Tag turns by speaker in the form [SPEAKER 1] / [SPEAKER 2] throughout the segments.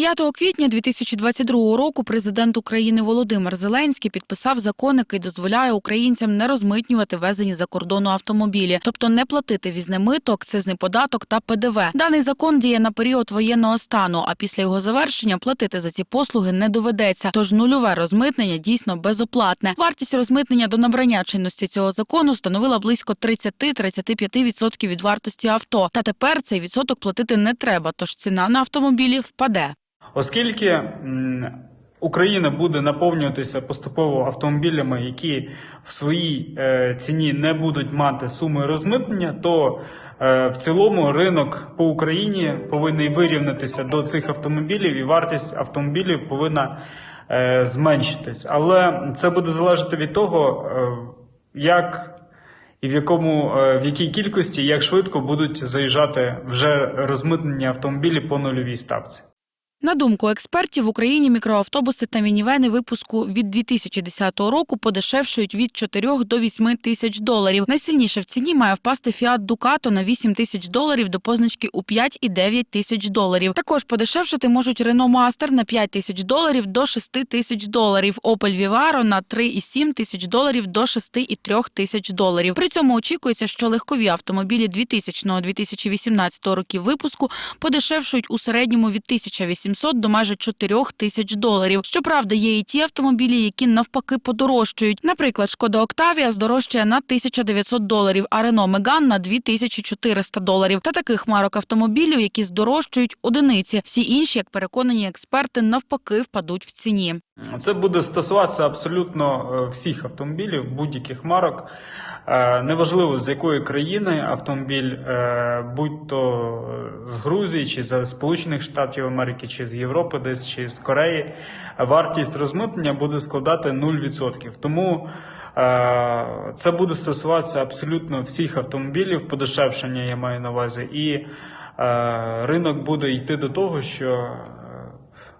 [SPEAKER 1] 5 квітня 2022 року президент України Володимир Зеленський підписав закон, який дозволяє українцям не розмитнювати везені за кордону автомобілі, тобто не платити візне мито, акцизний податок та ПДВ. Даний закон діє на період воєнного стану, а після його завершення платити за ці послуги не доведеться. Тож нульове розмитнення дійсно безоплатне. Вартість розмитнення до набрання чинності цього закону становила близько 30-35% від вартості авто. Та тепер цей відсоток платити не треба, тож ціна на автомобілі впаде.
[SPEAKER 2] Оскільки Україна буде наповнюватися поступово автомобілями, які в своїй е, ціні не будуть мати суми розмитнення, то е, в цілому ринок по Україні повинен вирівнятися до цих автомобілів, і вартість автомобілів повинна е, зменшитись. Але це буде залежати від того, як і в якому в якій кількості, як швидко будуть заїжджати вже розмитнені автомобілі по нульовій ставці.
[SPEAKER 1] На думку експертів, в Україні мікроавтобуси та мінівени випуску від 2010 року подешевшують від 4 до 8 тисяч доларів. Найсильніше в ціні має впасти Fiat Ducato на 8 тисяч доларів до позначки у 5 і 9 тисяч доларів. Також подешевшити можуть Renault Master на 5 тисяч доларів до 6 тисяч доларів, Opel Vivaro на 3,7 тисяч доларів до 6,3 тисяч доларів. При цьому очікується, що легкові автомобілі 2000-2018 років випуску подешевшують у середньому від 1800 до майже 4 тисяч доларів. Щоправда, є і ті автомобілі, які навпаки подорожчають. Наприклад, Шкода Октавія здорожчає на 1900 доларів, а Рено Меган на 2400 доларів. Та таких марок автомобілів, які здорожчують одиниці. Всі інші, як переконані експерти, навпаки впадуть в ціні.
[SPEAKER 2] Це буде стосуватися абсолютно е, всіх автомобілів, будь-яких марок. Е, Неважливо з якої країни автомобіль, е, будь то з Грузії, чи з Сполучених Штатів Америки, чи з Європи, десь чи з Кореї, вартість розмитнення буде складати 0%. Тому е, це буде стосуватися абсолютно всіх автомобілів, подешевшення я маю на увазі, і е, ринок буде йти до того, що е,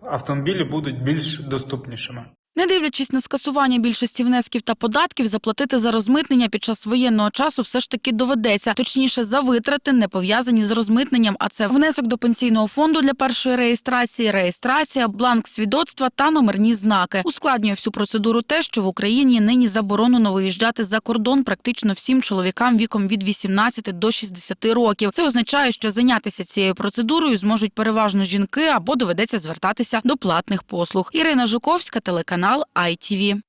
[SPEAKER 2] автомобілі будуть більш доступнішими.
[SPEAKER 1] Не дивлячись на скасування більшості внесків та податків, заплатити за розмитнення під час воєнного часу все ж таки доведеться, точніше за витрати, не пов'язані з розмитненням. А це внесок до пенсійного фонду для першої реєстрації, реєстрація, бланк свідоцтва та номерні знаки. Ускладнює всю процедуру те, що в Україні нині заборонено виїжджати за кордон практично всім чоловікам віком від 18 до 60 років. Це означає, що зайнятися цією процедурою зможуть переважно жінки або доведеться звертатися до платних послуг. Ірина Жуковська, телеканал ITV.